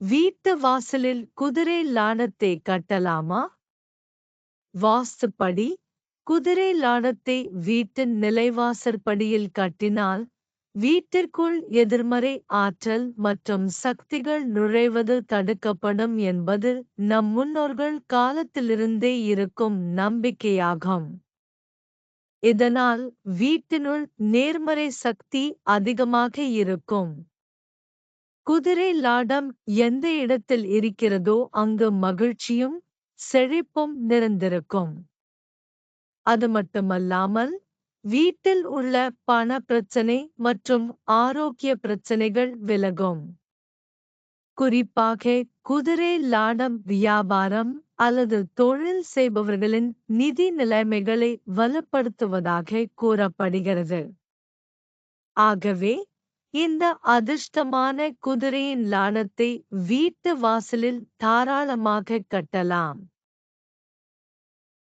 வீட்டு வாசலில் குதிரை லாணத்தை கட்டலாமா? வாஸ்துப்படி குதிரை லாணத்தை வீட்டின் நிலைவாசற்படியில் கட்டினால் வீட்டிற்குள் எதிர்மறை ஆற்றல் மற்றும் சக்திகள் நுழைவது தடுக்கப்படும் என்பது நம் முன்னோர்கள் காலத்திலிருந்தே இருக்கும் நம்பிக்கையாகும். இதனால் வீட்டினுள் நேர்மறை சக்தி அதிகமாக இருக்கும். குதிரை லாடம் எந்த இடத்தில் இருக்கிறதோ அங்கு மகிழ்ச்சியும் செழிப்பும் நிறைந்திருக்கும். அது மட்டுமல்லாமல் வீட்டில் உள்ள பண பிரச்சனை மற்றும் ஆரோக்கிய பிரச்சனைகள் விலகும். குறிப்பாக குதிரை லாடம் வியாபாரம் அல்லது தொழில் செய்பவர்களின் நிதி நிலைமைகளை வலுப்படுத்துவதாக கூறப்படுகிறது. ஆகவே இந்த அதிர்ஷ்டமான குதிரையின் லாடத்தை வீட்டு வாசலில் தாராளமாக கட்டலாம்.